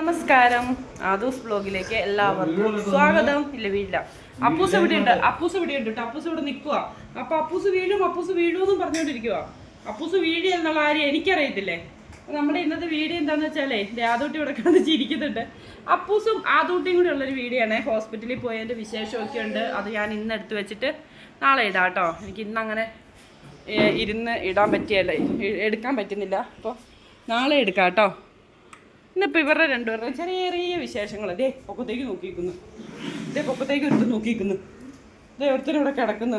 നമസ്കാരം. ആദൂസ് ബ്ലോഗിലേക്ക് എല്ലാവർക്കും സ്വാഗതം. ഇല്ല വീഴില്ല അപ്പൂസ് ഇവിടെ ഉണ്ട്. അപ്പൂസ് ഇവിടെ ഉണ്ട് കേട്ടോ. അപ്പൂസ് ഇവിടെ നിൽക്കുക അപ്പൊ അപ്പൂസ് വീഴും. അപ്പൂസ് വീഴുമെന്നും പറഞ്ഞുകൊണ്ടിരിക്കുക അപ്പൂസ് വീഴുക എന്നുള്ള കാര്യം എനിക്കറിയത്തില്ലേ? നമ്മുടെ ഇന്നത്തെ വീഡിയോ എന്താന്ന് വെച്ചാലേ ആദൂട്ടി ഇവിടെ കിടന്ന് ചിരിക്കുന്നുണ്ട്. അപ്പൂസും ആദൂട്ടിയും കൂടി ഉള്ളൊരു വീഡിയോ ആണ്. ഹോസ്പിറ്റലിൽ പോയതിന്റെ വിശേഷമൊക്കെ ഉണ്ട്. അത് ഞാൻ ഇന്ന് എടുത്തു വെച്ചിട്ട് നാളെ ഇടാം കേട്ടോ. എനിക്ക് ഇന്ന് അങ്ങനെ ഇരുന്ന് ഇടാൻ പറ്റിയല്ലേ? എടുക്കാൻ പറ്റുന്നില്ല. അപ്പോൾ നാളെ എടുക്കാം കേട്ടോ. ഇന്നിപ്പോൾ ഇവരുടെ രണ്ടുപേരുടെ ചെറിയ ചെറിയ വിശേഷങ്ങൾ ദേ പൊക്കത്തേക്ക് നോക്കിയിരിക്കുന്നു. ദേ പൊക്കത്തേക്ക് ഒരുത്ത് നോക്കിയിരിക്കുന്നു. ഒരുത്തരും ഇവിടെ കിടക്കുന്നു.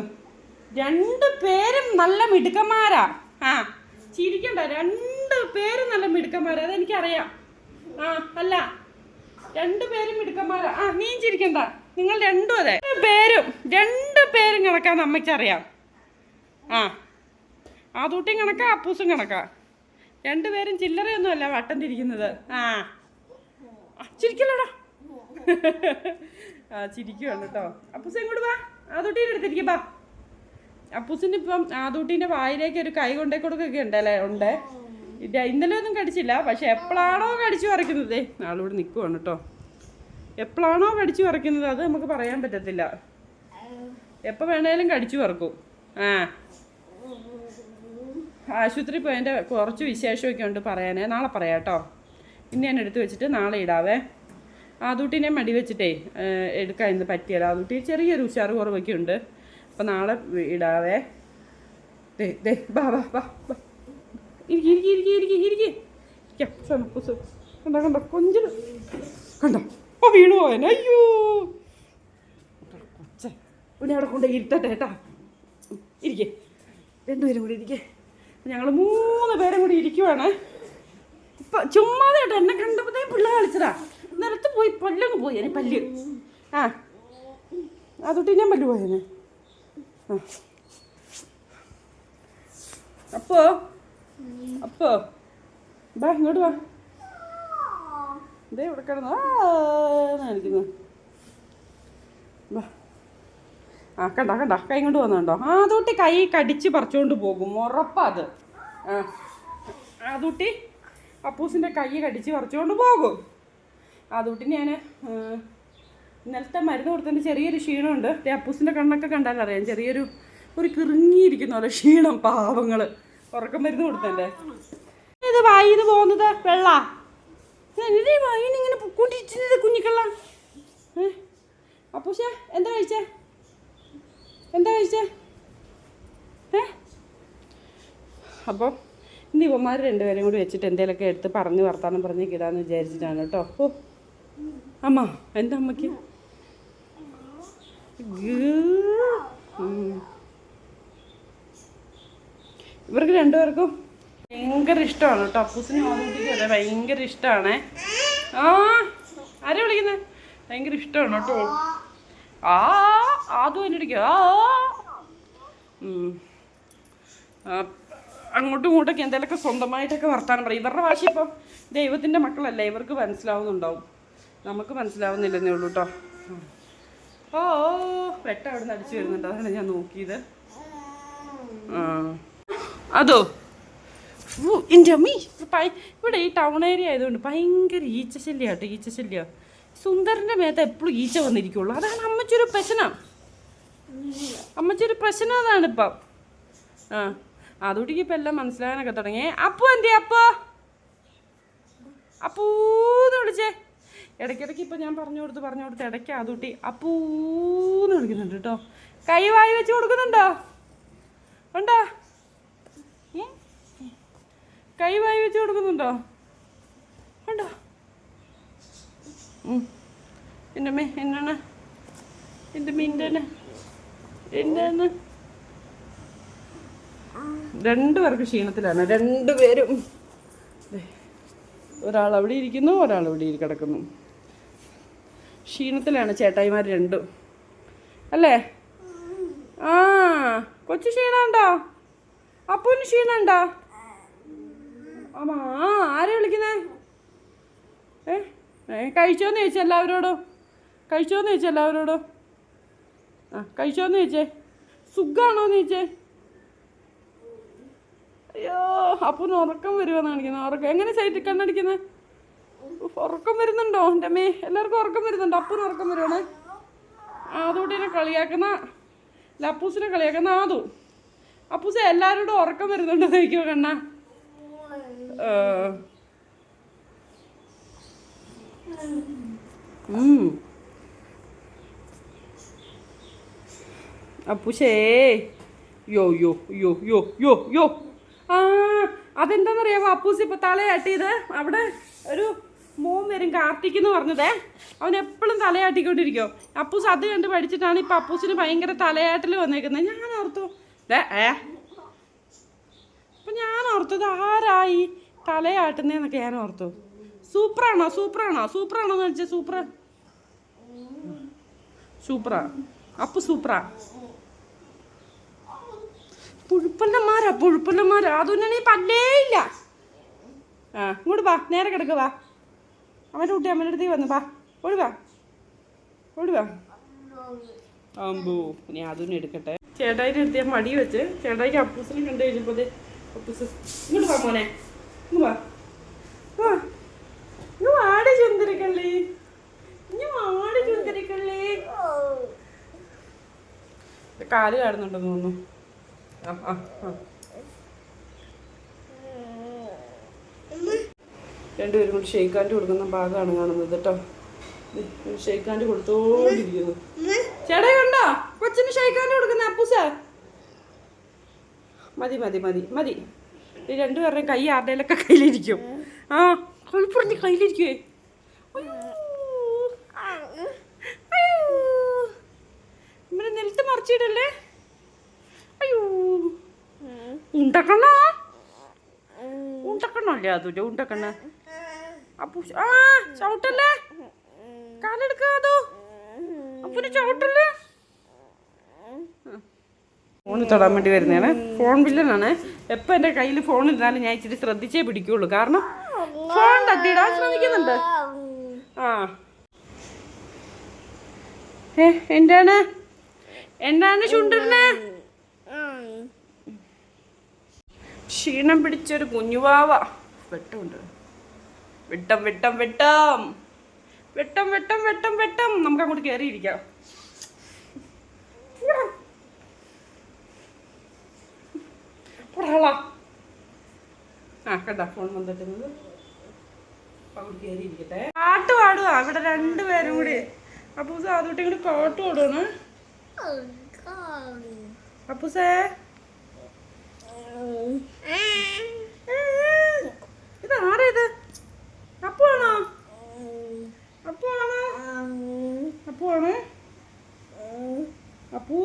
രണ്ട് പേരും നല്ല മിടുക്കന്മാരാ. ആ ചിരിക്കണ്ട. രണ്ട് പേരും നല്ല മിടുക്കന്മാരാ. അതെനിക്കറിയാം ആ അല്ല. രണ്ട് പേരും മിടുക്കന്മാരാ. ആ നീ ചിരിക്കണ്ട. നിങ്ങൾ രണ്ടും അതെ. പേരും രണ്ട് പേരും കണക്കാന്ന് അമ്മയ്ക്കറിയാം. ആ ആ തൂട്ടിയും കണക്കാ അപ്പൂസും കണക്കാ. രണ്ടുപേരും ചില്ലറയൊന്നും അല്ല വട്ടം തിരിക്കുന്നത് ആ ചിരിക്കല്ലോടാ. ആ ചിരിക്കുവാണ് കേട്ടോ. അപ്പൂസ് എങ്ങോട്ട് വാ. ആദൂട്ടീന്റെ അടുത്തിരിക്കും ബാ അപ്പൂസിന് ഇപ്പം ആദൂട്ടീന്റെ വായിലേക്ക് ഒരു കൈ കൊണ്ടേ കൊടുക്കൊക്കെ ഉണ്ടല്ലേ? ഉണ്ട്. ഇന്നലെ ഒന്നും കടിച്ചില്ല. പക്ഷെ എപ്പോഴാണോ കടിച്ചു വരയ്ക്കുന്നത് ആളിവിടെ നിൽക്കുവാണ് കേട്ടോ. എപ്പോഴാണോ കടിച്ചു വരയ്ക്കുന്നത് അത് നമുക്ക് പറയാൻ പറ്റത്തില്ല. എപ്പോൾ വേണേലും കടിച്ചു വറക്കും. ആ. ആശുപത്രി പോയതിന്റെ കുറച്ച് വിശേഷമൊക്കെ ഉണ്ട് പറയാനേ. നാളെ പറയാം കേട്ടോ. ഇന്ന് ഞാൻ എടുത്തു വെച്ചിട്ട് നാളെ ഇടാവേ. ആദൂട്ടിനെ മടി വെച്ചിട്ടേ എടുക്കാൻ ഇന്ന് പറ്റിയല്ല. ആദൂട്ടി ചെറിയൊരു ഉഷാറ് കുറവൊക്കെ ഉണ്ട്. അപ്പം നാളെ ഇടാവേ. ദേ ദേ ബാ ബാ ബാ ബാ ഇരിക്കി ഇരിക്കി ഇരിക്കി ഇരിക്കി ഇരിക്കി. കണ്ടോ കണ്ടോ കൊഞ്ചിന് കണ്ടോ? ഓ വീണു പോയനെ. അയ്യോ. കൊച്ചേ ഉന്നെ അവിടെ കൊണ്ട് ഇരുത്തട്ടെ കേട്ടാ. ഇരിക്കേ. രണ്ടുപേരും കൂടി ഇരിക്കേ. ഞങ്ങൾ മൂന്ന് പേരും കൂടി ഇരിക്കുവാണ്. ഇപ്പൊ ചുമ്മാതെ കേട്ടോ എന്നെ കണ്ടപ്പോഴത്തേ പിള്ളേർ കളിച്ചതാ. നിലത്ത് പോയി പല്ലങ്ങ് പോയി. എന്നെ പല്ല്. ആ. അതൊട്ട് ഞാൻ പല്ല് പോയതിന് അപ്പോ? അപ്പോ? ബാ ഇങ്ങോട്ട് വാ. ഇതേ ഇവിടെ കിടന്നു ആ ബാ. ആ കണ്ട കണ്ട കൈ കൊണ്ട് വന്നുണ്ടോ ആ അതുട്ടി കൈ കടിച്ച് പറിച്ചുകൊണ്ട് പോകും. ഉറപ്പാ അത്. ആ അതൂട്ടി അപ്പൂസിന്റെ കൈ കടിച്ച് പറിച്ചുകൊണ്ട് പോകും. അതുട്ടി ഞാൻ ഇന്നലത്തെ മരുന്ന് കൊടുത്തതിന്റെ ചെറിയൊരു ക്ഷീണമുണ്ട്. അപ്പൂസിന്റെ കണ്ണൊക്കെ കണ്ടാൽ അറിയാം ചെറിയൊരു ഒരു കിറുങ്ങിയിരിക്കുന്ന പോലെ ക്ഷീണം പാവങ്ങൾ ഉറക്കം മരുന്ന് കൊടുത്തല്ലേ ഇത് വായിന്ന് പോകുന്നത് വെള്ള. ഇങ്ങനെ പൊക്കോണ്ടിരിക്കുന്നത് കുഞ്ഞിക്കള്ള? അപ്പൂശ എന്താ കഴിച്ചേ? എന്താ കഴിച്ചേ? ഏ? അപ്പോൾ ഇന്ന് ഇവന്മാർ രണ്ടുപേരും കൂടി വെച്ചിട്ട് എന്തെങ്കിലുമൊക്കെ എടുത്ത് പറഞ്ഞ് വർത്താനം പറഞ്ഞ് കിടാന്ന് വിചാരിച്ചിട്ടാണ് കേട്ടോ. ഓ. അമ്മ എന്താ അമ്മയ്ക്ക്? ഇവർക്ക് രണ്ടുപേർക്കും ഭയങ്കര ഇഷ്ടമാണ് കേട്ടോ. അപ്പൂസിന് ഓർമ്മിപ്പിക്കാതെ ഭയങ്കര ഇഷ്ടമാണേ. ആ ആരാ വിളിക്കുന്നത് ഭയങ്കര ഇഷ്ടമാണ് കേട്ടോ. ആ. അതും എന്നെ ആ അങ്ങോട്ടും ഇങ്ങോട്ടൊക്കെ എന്തെങ്കിലുമൊക്കെ സ്വന്തമായിട്ടൊക്കെ വർത്താനം പറയും. ഇവരുടെ ഭാഷ ഇപ്പം ദൈവത്തിന്റെ മക്കളല്ലേ? ഇവർക്ക് മനസ്സിലാവുന്നുണ്ടാവും. നമുക്ക് മനസ്സിലാവുന്നില്ലെന്നേ ഉള്ളൂ കേട്ടോ ഓ വെട്ട അവിടെ നിന്ന് അടിച്ചു വരുന്നുണ്ട്. അതാണ് ഞാൻ നോക്കിയത്. അതോ? എന്റെ അമ്മി ഇവിടെ ഈ ടൗൺ ഏരിയ ആയതുകൊണ്ട് ഭയങ്കര ഈച്ച ഈച്ചശല്യ. സുന്ദരന്റെ മേത്ത് എപ്പോഴും ഈച്ച വന്നിരിക്കുള്ളൂ. അതാണ് അമ്മച്ചൊരു പ്രശ്നം. അമ്മച്ചൊരു പ്രശ്നം അതാണ് ഇപ്പം. ആ അതുകൊണ്ടിക്ക് ഇപ്പം എല്ലാം മനസ്സിലാകാനൊക്കെ തുടങ്ങി. അപ്പു എന്തേ അപ്പോ. അപ്പൂന്ന് വിളിച്ചേ. ഇടയ്ക്കിടയ്ക്ക് ഇപ്പം ഞാൻ പറഞ്ഞു കൊടുത്ത് പറഞ്ഞു കൊടുത്ത് ഇടയ്ക്ക് അതുട്ടി അപ്പൂന്ന് വിളിക്കുന്നുണ്ട് കേട്ടോ. കൈ വായി വെച്ച് കൊടുക്കുന്നുണ്ടോ? ഉണ്ടോ? കൈ വായി വെച്ച് കൊടുക്കുന്നുണ്ടോ? ഉണ്ടോ. എന്റെ മേ എന്നാണ്? എന്റെ മിന്റെ എന്താണ് രണ്ടുപേർക്ക് ക്ഷീണത്തിലാണ്. രണ്ടുപേരും ഒരാൾ അവിടെ ഇരിക്കുന്നു ഒരാൾ ഇവിടെ കിടക്കുന്നു. ക്ഷീണത്തിലാണ് ചേട്ടായിമാർ രണ്ടും. അല്ലേ? ആ കൊച്ചു ക്ഷീണമുണ്ടോ? അപ്പൂന് ക്ഷീണമുണ്ടോ? ആ ആരെ വിളിക്കുന്നേ? ഏ കഴിച്ചോന്ന് ചോദിച്ചു എല്ലാവരോടും. കഴിച്ചോന്ന് ചോദിച്ചു എല്ലാവരോടും. ആ കഴിച്ചോന്ന് ചോദിച്ചേ. സുഖാണോന്ന് ചോദിച്ചേ. അയ്യോ അപ്പൂന് ഉറക്കം വരുമെന്ന് കാണിക്കുന്നത് ഉറക്കം. എങ്ങനെ സൈറ്റ് കണ്ണടിക്കുന്നത് ഉറക്കം വരുന്നുണ്ടോ? എന്റെ അമ്മേ എല്ലാവർക്കും ഉറക്കം വരുന്നുണ്ടോ? അപ്പൂന് ഉറക്കം വരുവാണ്. ആദൂട്ടിനെ കളിയാക്കുന്ന അപ്പൂസിനെ കളിയാക്കുന്ന ആദു. അപ്പൂസ എല്ലാവരോടും ഉറക്കം വരുന്നുണ്ടോ നോക്കിയോ കണ്ണ? അപ്പൂശേ യോ യോ യോ യോ യോ യോ. ആ അതെന്താണെന്നറിയാമോ അപ്പൂസ് ഇപ്പൊ തലയാട്ടിയത് അവിടെ ഒരു മോൻ വരും കാർത്തിക് എന്ന് പറഞ്ഞതേ. അവൻ എപ്പോഴും തലയാട്ടിക്കൊണ്ടിരിക്കും അപ്പൂസ് അത് കണ്ട് പഠിച്ചിട്ടാണ് ഇപ്പൊ അപ്പൂസിന് ഭയങ്കര തലയാട്ടിൽ വന്നേക്കുന്നത്. ഞാൻ ഓർത്തു ഏ. അപ്പൊ ഞാൻ ഓർത്തത് ആരായി തലയാട്ടുന്നതെന്നൊക്കെ ഞാൻ ഓർത്തു. സൂപ്പറാണോ സൂപ്പറാണോ സൂപ്പറാണോ എന്ന് വെച്ചാൽ സൂപ്പർ സൂപ്പറാ അപ്പു സൂപ്പറാ പുഴുപ്പണ്ണന്മാരാ പുഴുപ്പണ്ണന്മാരാ അതൊന്നും പല്ലേ ഇല്ല. ആ ഇങ്ങോട്ട് വാ നേരെ കിടക്കുക വാ. അവന്റെ കുട്ടി അമ്മയുടെ അടുത്തേക്ക് വന്നു വാ. ഓടുവാ വാ. ഓടി വാ. അമ്പോ ഞാൻ അതൊന്നും എടുക്കട്ടെ. ചേട്ടായിന്റെ അടുത്ത് ഞാൻ മടി വെച്ച് ചേട്ടായിക്ക് അപ്പൂസിനെ കണ്ടു കഴിഞ്ഞപ്പോൾ അപ്പൂസ് ഇങ്ങോട്ട് വാ മോനെ. വാ ഇങ്ങ് വാടി ചുന്തിരിക്കള്ളി ഇങ്ങ് വാടി ചുന്തിരിക്കള്ളി കാൽ കാണുന്നുണ്ടെന്ന് തോന്നുന്നു. രണ്ടുപേരും കൂടി ഷെയ്ക്കാന്റെ കൊടുക്കുന്ന ഭാഗമാണ് കാണുന്നത് കേട്ടോ. ഷെയ്ക്കാന്റെ കൊടുത്തോണ്ടിരിക്കുന്നു. ചേട്ടാ കണ്ടോ? കൊച്ചിന് ഷെയ്ക്കാന്റെ കൊടുക്കുന്ന അപ്പൂസ. മതി മതി മതി മതി. ഈ രണ്ടുപേരുടെയും കൈ ആരുടെയിലൊക്കെ കയ്യിലിരിക്കും. ആ കൊഴുപ്പുറഞ്ഞ് കയ്യിലിരിക്കുവേ. ഇമ്മനെ നിലത്ത് മറിച്ചിടല്ലേ? അയ്യോ. ഉണ്ടക്കണ ഉണ്ടക്കണല്ലേ അതുല്ല ഉണ്ടക്കണ്ണ. അപ്പു ആ ചവിട്ടല്ലേ? കാലെടുക്കാതോ അപ്പുന് ചവിട്ടല്ലേ? ഫോണിൽ തൊടാൻ വേണ്ടി വരുന്നതാണ്. ഫോൺ വില്ലനാണ്. എപ്പോൾ എന്റെ കയ്യിൽ ഫോൺ ഇരുന്നാലും ഞാൻ ഇച്ചിരി ശ്രദ്ധിച്ചേ പിടിക്കുള്ളൂ. കാരണം ഫോൺ തട്ടിയിടാൻ ശ്രമിക്കുന്നുണ്ട്. ആ. ഏ എന്താണ്? എന്താണ് ചുണ്ടിരുന്നേ ക്ഷീണം പിടിച്ചൊരു കുഞ്ഞുവാവ. വെട്ടമുണ്ട്. വെട്ടം വെട്ടം വെട്ടം. വെട്ടം വെട്ടം വെട്ടം വെട്ടം. നമുക്ക് അങ്ങോട്ട് കയറിയിരിക്കാം. ആ ഫോൺ പാട്ട് പാടുക അവിടെ രണ്ടുപേരും കൂടി. അപ്പൊ അതുകൊണ്ട് കൂടി പാട്ട് പാടുവാണ്. അപ്പൂസേ. ഇത് ആരാ ഇത്? അപ്പു ആണോ? അപ്പു ആണോ? അപ്പു ആണ്. അപ്പു.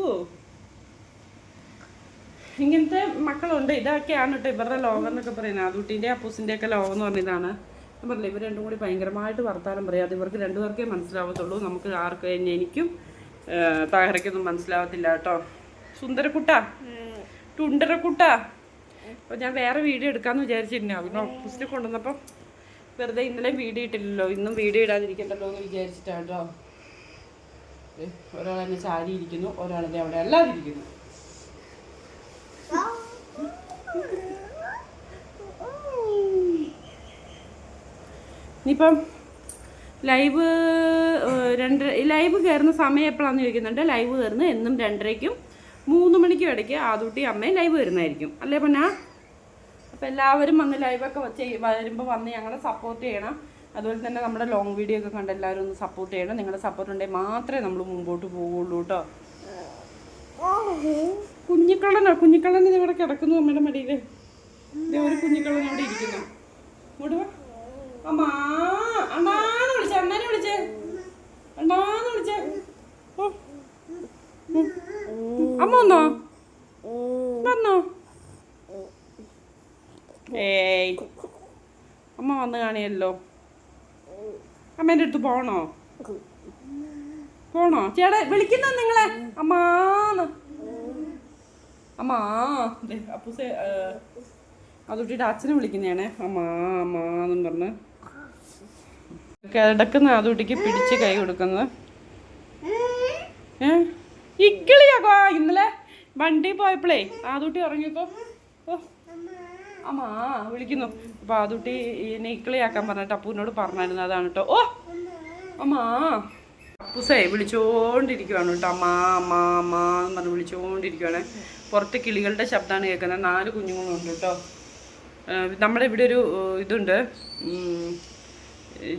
ഇങ്ങനത്തെ മക്കളുണ്ട്. ഇതൊക്കെയാണ് കേട്ടോ ഇവരുടെ ലോകം എന്നൊക്കെ പറയുന്നത്. അതുട്ടിന്റെ അപ്പൂസിന്റെ ഒക്കെ ലോകം എന്ന് പറഞ്ഞതാണ് ഞാൻ പറഞ്ഞില്ല ഇവർ രണ്ടും കൂടി ഭയങ്കരമായിട്ട് വർത്താനം പറയാം. അത് ഇവർക്ക് രണ്ടുപേർക്കേ മനസ്സിലാവത്തുള്ളൂ. നമുക്ക് ആർക്ക് എനിക്കും താഹരയ്ക്കൊന്നും മനസ്സിലാവത്തില്ല കേട്ടോ. സുന്ദരക്കുട്ട? ടുണ്ടരക്കുട്ട അപ്പോൾ ഞാൻ വേറെ വീഡിയോ എടുക്കാമെന്ന് വിചാരിച്ചിരുന്നു. പിന്നെ ഓപ്പോസിറ്റ് കൊണ്ടുവന്നപ്പോൾ വെറുതെ ഇന്നലെ വീഡിയോ ഇട്ടില്ലല്ലോ. ഇന്നും വീഡിയോ ഇടാതിരിക്കണ്ടല്ലോ എന്ന് വിചാരിച്ചിട്ടാട്ടോ ഒരാൾ എന്നെ ചാരി ഇരിക്കുന്നു ഒരാളെ അവിടെ അല്ലാതെ ഇരിക്കുന്നു ഇനിയിപ്പം ലൈവ് രണ്ട് ലൈവ് കയറുന്ന സമയം എപ്പോഴാണെന്ന് ചോദിക്കുന്നുണ്ട്? ലൈവ് കയറുന്നത് എന്നും രണ്ടരയ്ക്കും മൂന്ന് മണിക്കും ഇടയ്ക്ക് ആദൂട്ടി അമ്മയും ലൈവ് വരുന്നതായിരിക്കും. അല്ലേ പൊന്നാ? അപ്പോൾ എല്ലാവരും വന്ന് ലൈവൊക്കെ വരുമ്പോൾ വന്ന് ഞങ്ങളെ സപ്പോർട്ട് ചെയ്യണം. അതുപോലെ തന്നെ നമ്മുടെ ലോങ് വീഡിയോ ഒക്കെ കണ്ട് എല്ലാവരും ഒന്ന് സപ്പോർട്ട് ചെയ്യണം. നിങ്ങളുടെ സപ്പോർട്ട് ഉണ്ടെങ്കിൽ മാത്രമേ നമ്മൾ മുമ്പോട്ട് പോവുള്ളൂ കേട്ടോ കുഞ്ഞിക്കള്ളനോ കുഞ്ഞിക്കള്ളൻ ഇവിടെ കിടക്കുന്നു അമ്മയുടെ മടിയിൽ ഒരു കുഞ്ഞിക്കള്ളൻ അവിടെ ഇരിക്കുന്നു. ഇങ്ങോട്ട് വിളിച്ചേ വിളിച്ചേ. അമ്മ വന്നോ? ഏയ്. അമ്മ വന്ന് കാണിയല്ലോ. അമ്മേന്റെ അടുത്ത് പോണോ? പോണോ? ചേട്ടാ വിളിക്കുന്ന നിങ്ങളെ? അമ്മാന്ന്. അമ്മാ. അപ്പൂസെ അതുട്ടിയുടെ അച്ഛനെ വിളിക്കുന്നതാണ്. അമ്മാ അമ്മാന്നും പറഞ്ഞ്. കിടക്കുന്ന അതുട്ടിക്ക് പിടിച്ച് കൈ കൊടുക്കുന്നത്. ഇക്കിളിയാക്കോ? ഇന്നലെ വണ്ടി പോയപ്പോഴേ ആദൂട്ടി ഇറങ്ങിയപ്പോ അമ്മാ വിളിക്കുന്നു. അപ്പൊ ആദൂട്ടി എന്നെ ഇക്കിളിയാക്കാൻ പറഞ്ഞിട്ട് അപ്പൂനോട് പറഞ്ഞായിരുന്നു അതാണ് കേട്ടോ ഓ അമ്മാ. അപ്പൂസേ വിളിച്ചോണ്ടിരിക്കുവാണ് കേട്ടോ അമ്മാ അമ്മാ അമ്മാ എന്ന് പറഞ്ഞ് വിളിച്ചോണ്ടിരിക്കുവാണ്. പുറത്ത് കിളികളുടെ ശബ്ദമാണ് കേൾക്കുന്നത്. നാല് കുഞ്ഞുങ്ങളുണ്ട് കേട്ടോ നമ്മുടെ ഇവിടെ ഒരു ഇതുണ്ട്.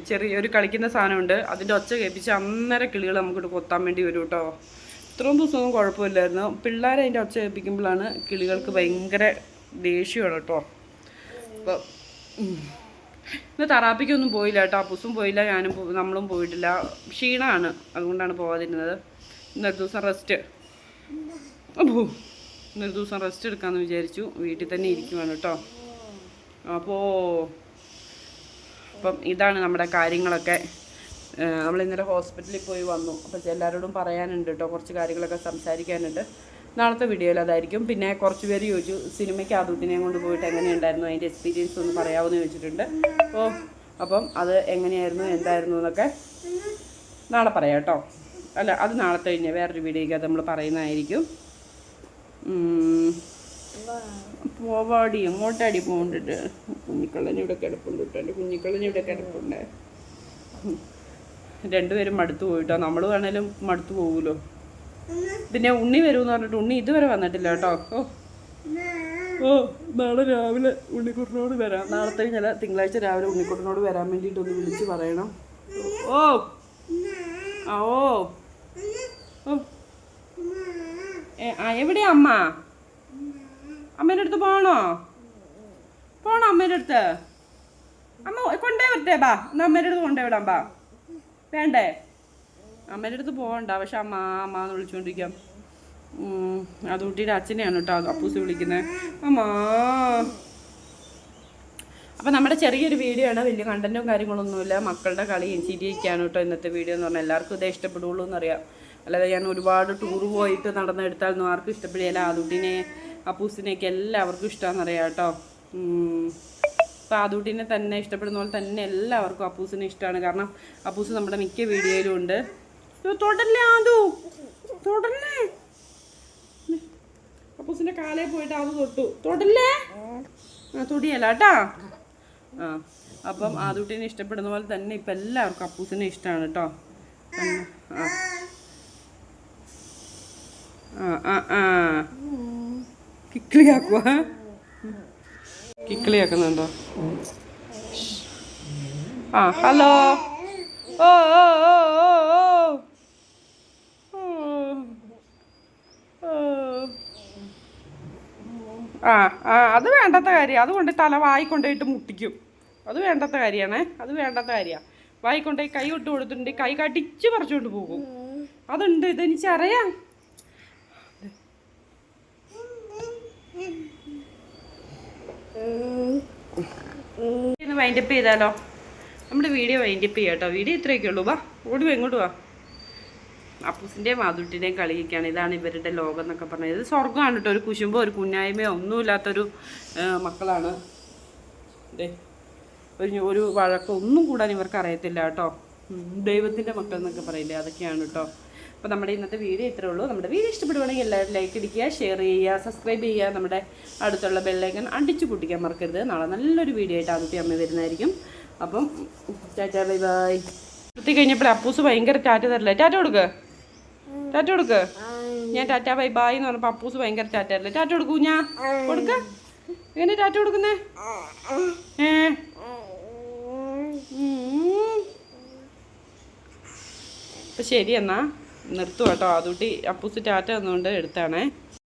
ചെറിയ ഒരു കളിക്കുന്ന സാധനമുണ്ട്. അതിന്റെ ഒച്ച കേൾപ്പിച്ച് അന്നേരം കിളികൾ നമുക്കിട്ട് കൊത്താൻ വേണ്ടി വരും കേട്ടോ ഇത്രയും ദിവസമൊന്നും കുഴപ്പമില്ലായിരുന്നു. പിള്ളേരെ അതിന്റെ ഒച്ച കേൾപ്പിക്കുമ്പോഴാണ് കിളികൾക്ക് ഭയങ്കര ദേഷ്യമാണ് കേട്ടോ അപ്പോൾ ഇന്ന് തറാപ്പിക്കൊന്നും പോയില്ല കേട്ടോ അപ്പൂസും പോയില്ല ഞാനും നമ്മളും പോയിട്ടില്ല. ക്ഷീണമാണ്. അതുകൊണ്ടാണ് പോകാതിരുന്നത് ഇന്നൊരു ദിവസം റെസ്റ്റ്. അപ്പോ ഇന്നൊരു ദിവസം റെസ്റ്റ് എടുക്കാമെന്ന് വിചാരിച്ചു. വീട്ടിൽ തന്നെ ഇരിക്കുവാണ് കേട്ടോ അപ്പോൾ അപ്പം ഇതാണ് നമ്മുടെ കാര്യങ്ങളൊക്കെ. നമ്മൾ ഇന്നലെ ഹോസ്പിറ്റലിൽ പോയി വന്നു. അപ്പോൾ എല്ലാവരോടും പറയാനുണ്ട് കേട്ടോ കുറച്ച് കാര്യങ്ങളൊക്കെ സംസാരിക്കാനുണ്ട്. നാളത്തെ വീഡിയോയിൽ അതായിരിക്കും. പിന്നെ കുറച്ച് പേര് ചോദിച്ചു സിനിമയ്ക്ക് ആദൂട്ടിനെയും കൊണ്ട് പോയിട്ട് എങ്ങനെയുണ്ടായിരുന്നു? അതിന്റെ എക്സ്പീരിയൻസ് ഒന്ന് പറയാമെന്ന് ചോദിച്ചിട്ടുണ്ട്. അപ്പോൾ അപ്പം അത് എങ്ങനെയായിരുന്നു? എന്തായിരുന്നു എന്നൊക്കെ നാളെ പറയാം കേട്ടോ അല്ല അത് നാളത്തെ കഴിഞ്ഞ് വേറൊരു വീഡിയോയ്ക്ക് അത് നമ്മൾ പറയുന്നതായിരിക്കും. പോവാടി എങ്ങോട്ടാടി പോകണ്ടിട്ട് കുഞ്ഞിക്കള്ളൻ ഇവിടെ കിടപ്പുണ്ട് കേട്ടോ. എന്റെ കുഞ്ഞിക്കള്ളൻ ഇവിടെ കിടപ്പുണ്ട്. രണ്ടുപേരും മടുത്തു പോയിട്ടോ? നമ്മൾ വേണേലും മടുത്തു പോകുമല്ലോ പിന്നെ ഉണ്ണി വരുമെന്ന് പറഞ്ഞിട്ട് ഉണ്ണി ഇതുവരെ വന്നിട്ടില്ല കേട്ടോ. ഓ. ഓ നാളെ രാവിലെ ഉണ്ണിക്കുട്ടനോട് വരാം. നാളത്തെ ചില തിങ്കളാഴ്ച രാവിലെ ഉണ്ണിക്കുട്ടനോട് വരാൻ വേണ്ടിയിട്ടൊന്ന് വിളിച്ച് പറയണം. ഓ. ആ ഓ. ആ എവിടെയാ അമ്മ? അമ്മേന്റെ അടുത്ത് പോണോ? പോണോ അമ്മേന്റെ അടുത്ത്? അമ്മ കൊണ്ടേ വരട്ടെ ബാ. എന്നാ അമ്മേന്റെ അടുത്ത് കൊണ്ടേ വിടാം ബാ. വേണ്ടേ? അമ്മേന്റെ അടുത്ത് പോകണ്ട പക്ഷെ അമ്മ അമ്മ എന്ന് വിളിച്ചുകൊണ്ടിരിക്കാം ഉം, അത് കുട്ടിയുടെ അച്ഛനെയാണ് കേട്ടോ അപ്പൂസ് വിളിക്കുന്നത് അമ്മാ. അപ്പം നമ്മുടെ ചെറിയൊരു വീഡിയോ ആണ്. വലിയ കണ്ടന്റും കാര്യങ്ങളൊന്നുമില്ല. മക്കളുടെ കളിയും ചിരിയൊക്കെയാണ് കേട്ടോ ഇന്നത്തെ വീഡിയോ എന്ന് പറഞ്ഞാൽ. എല്ലാവർക്കും ഇതേ ഇഷ്ടപ്പെടുള്ളൂ എന്നറിയാം. അല്ലാതെ ഞാൻ ഒരുപാട് ടൂർ പോയിട്ട് നടന്നെടുത്താലൊന്നും ആർക്കും ഇഷ്ടപ്പെടില്ല. ആദൂട്ടിനെ അപ്പൂസിനെയൊക്കെ എല്ലാവർക്കും ഇഷ്ടമാണെന്നറിയാം കേട്ടോ. ആദൂട്ടിനെ തന്നെ ഇഷ്ടപ്പെടുന്ന പോലെ തന്നെ എല്ലാവർക്കും അപ്പൂസിനെ ഇഷ്ടമാണ് കാരണം അപ്പൂസ് നമ്മുടെ മിക്ക വീഡിയോയിലും ഉണ്ട്. തുടരല്ലേ ആദു? തുടരല്ലേ അപ്പൂസിന്റെ കാലേ പോയിട്ട് അത് തൊട്ടു. തൊടല്ലേ? ആ തൊടിയല്ല കേട്ടാ. ആ അപ്പം ആദൂട്ടിനെ ഇഷ്ടപ്പെടുന്ന പോലെ തന്നെ ഇപ്പം എല്ലാവർക്കും അപ്പൂസിനെ ഇഷ്ടമാണ് കേട്ടോ. ആ ആ ആ. കിക്കിളിയാക്കുക കിക്കിളിയാക്കുന്നുണ്ടോ ആ ഹലോ. ഓ ഓ ഓ ആ ആ അത് വേണ്ടാത്ത കാര്യം. അതുകൊണ്ട് തല വായി കൊണ്ടുപോയിട്ട് മുട്ടിക്കും. അത് വേണ്ടാത്ത കാര്യമാണേ അത് വേണ്ടാത്ത കാര്യമാണ് വായി കൊണ്ടുപോയി കൈ ഇട്ട് കൊടുത്തിട്ടുണ്ട് കൈ കടിച്ച് പറിച്ചുകൊണ്ട് പോകും. അതുണ്ട് ഇതെനിക്കറിയാം. വൈൻഡപ്പ് ചെയ്താലോ? നമ്മുടെ വീഡിയോ വൈൻഡപ്പ് ചെയ്യാം കേട്ടോ. വീഡിയോ ഇത്രയൊക്കെ ഉള്ളൂ. വാ ഓടുവാ എങ്ങോട്ട് വാ. അപ്പൂസിന്റെയും മാതുട്ടിന്റെയും കളിയൊക്കെയാണ് ഇതാണ് ഇവരുടെ ലോകം എന്നൊക്കെ പറഞ്ഞത്. ഇത് സ്വർഗമാണ് കേട്ടോ. ഒരു കുശുമ്പോ ഒരു കുഞ്ഞായ്മയോ ഒന്നുമില്ലാത്തൊരു മക്കളാണ്. ദേ ഒരു ഒരു വഴക്കം ഒന്നും കൂടാൻ ഇവർക്ക് അറിയത്തില്ല കേട്ടോ. ദൈവത്തിന്റെ മക്കൾ എന്നൊക്കെ പറയില്ലേ? അതൊക്കെയാണ് കേട്ടോ. അപ്പോൾ നമ്മുടെ ഇന്നത്തെ വീഡിയോ ഇത്രേ ഉള്ളൂ. നമ്മുടെ വീഡിയോ ഇഷ്ടപ്പെടുവാണെങ്കിൽ എല്ലാവരും ലൈക്ക് അടിക്കുക ഷെയർ ചെയ്യുക സബ്സ്ക്രൈബ് ചെയ്യുക. നമ്മുടെ അടുത്തുള്ള ബെല്ലൈക്കൻ അടിച്ചു പൊട്ടിക്കാൻ മറക്കരുത്. നാളെ നല്ലൊരു വീഡിയോ ആയിട്ട് ആദ്യത്തെ അമ്മ വരുന്നതായിരിക്കും. അപ്പം ടാറ്റാ ബൈ ബൈ നിർത്തി കഴിഞ്ഞപ്പോൾ അപ്പൂസ് ഭയങ്കര ടാറ്റ തരില്ല? ടാറ്റ കൊടുക്ക്. ടാറ്റ കൊടുക്ക്. ഞാൻ ടാറ്റ ബൈ ബൈ എന്ന് പറഞ്ഞപ്പോൾ അപ്പൂസ് ഭയങ്കര ടാറ്റ തരില്ല? ടാറ്റ കൊടുക്കൂ ഞാൻ കൊടുക്ക. എങ്ങനെ ടാറ്റ കൊടുക്കുന്നേ? ഏ? അപ്പം ശരി എന്നാ. നിർത്തുവാട്ടോ അതുകൂട്ടി അപ്പൂസ് ടാറ്റ എന്നുകൊണ്ട് എടുത്താണേ.